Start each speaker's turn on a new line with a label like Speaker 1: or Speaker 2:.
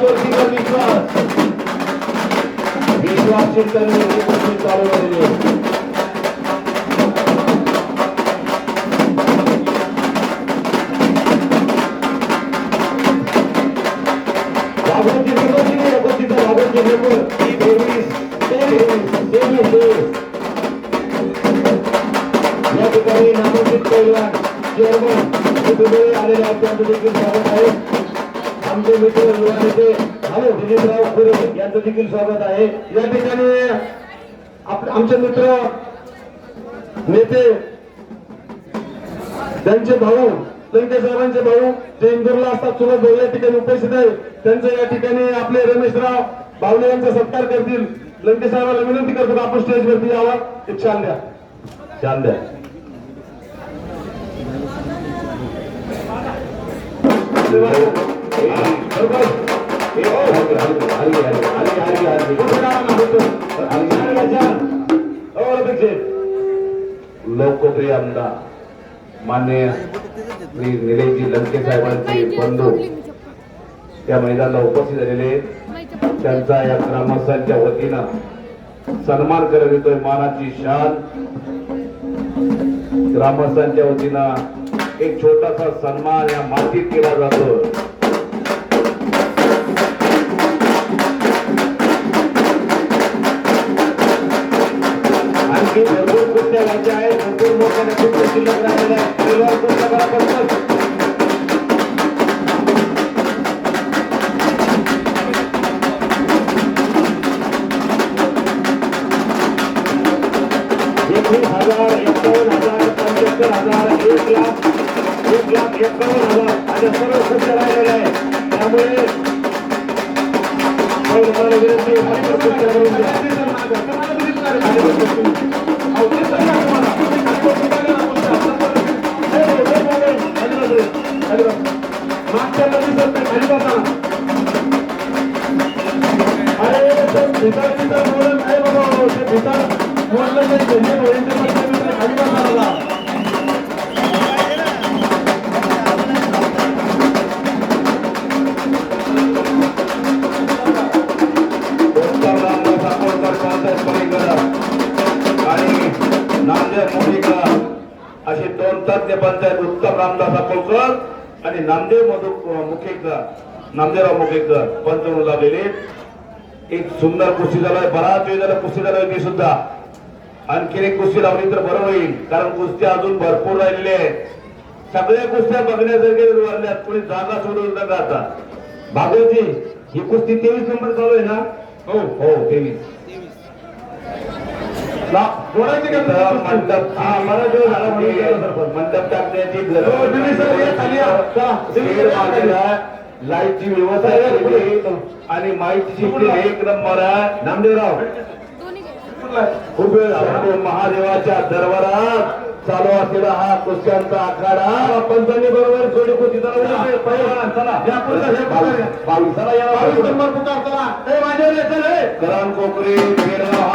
Speaker 1: जोशीकर विश्वास विश्वास चिंतन चालू आहे. नामांकित चेअरमन हे आलेले आहेत त्यांचं देखील स्वागत आहे आमचे मित्र युवा नेते हॅलो दिलीपराव खुरे यांचं देखील स्वागत आहे. या ठिकाणी आमचे मित्र नेते त्यांचे भाऊ लंके साहेबांचे भाऊ जे इंदूरला असतात चुलत भाऊ या ठिकाणी उपस्थित आहे. त्यांचं या ठिकाणी आपले रमेशराव बावले यांचा सत्कार करतील. लंके साहेबांना विनंती करतो आपण स्टेजवरती यावा. एक छान द्या. छान द्या. Thank you. लोकप्रिय आमदार मान्य श्री निलेशजी लंके साहेबांचे बंधू त्या मैदानाला उपस्थित झालेले त्यांचा या ग्रामस्थांच्या वतीनं सन्मान करत येतोय मानाची शान. ग्रामस्थांच्या वतीनं एक छोटासा सन्मान या मातीत केला जातो. आणखी भरपूर कुस्त्या व्हायच्या आहेत भरपूर कुस्त्या शिल्लक राहिलेल्या आहेत. परिवार कुस्त्या करा एकवीस हजार एकावन्न हजार पंच्याहत्तर हजार एक लाख एक लाख एकावन्न हजार अशा सर्व राहिलेल्या आहेत. त्यामुळे विनंती अशी दोन तज्ञ पंचायत उत्तम रामदास अकोलकर आणि नामदेव मधु मुखेकर नामदेवराव मुखेकर पंच म्हणून लावलेले एक सुंदर कुस्ती झालाय बराच वेळ झाला कुस्ती झाला ती सुद्धा. आणखीन एक कुस्ती लावली तर बरं होईल कारण कुस्त्या अजून भरपूर राहिलेल्या आहेत. सगळ्या कुस्त्या बघण्यासारखे वाढल्यात कोणी जागा सोडून नका आता. भागवजी ही कुस्ती तेवीस नंबर चालू आहे ना? हो हो तेवीस. मंडप. हा मला जो झाला. मंडप. टाकण्याची लाईटची व्यवस्था केली. आणि माहितीची एक नंबर आहे नामदेवराव. खूप महादेवाच्या दरबारात चालू असलेला हा कुस्त्यांचा आखाडा. पंचांनी बरोबर जोडी कुस्ती चला. बावीसाला या बावीस नंबर पुकार चला. ए माझ्या चल करान कोकरे हा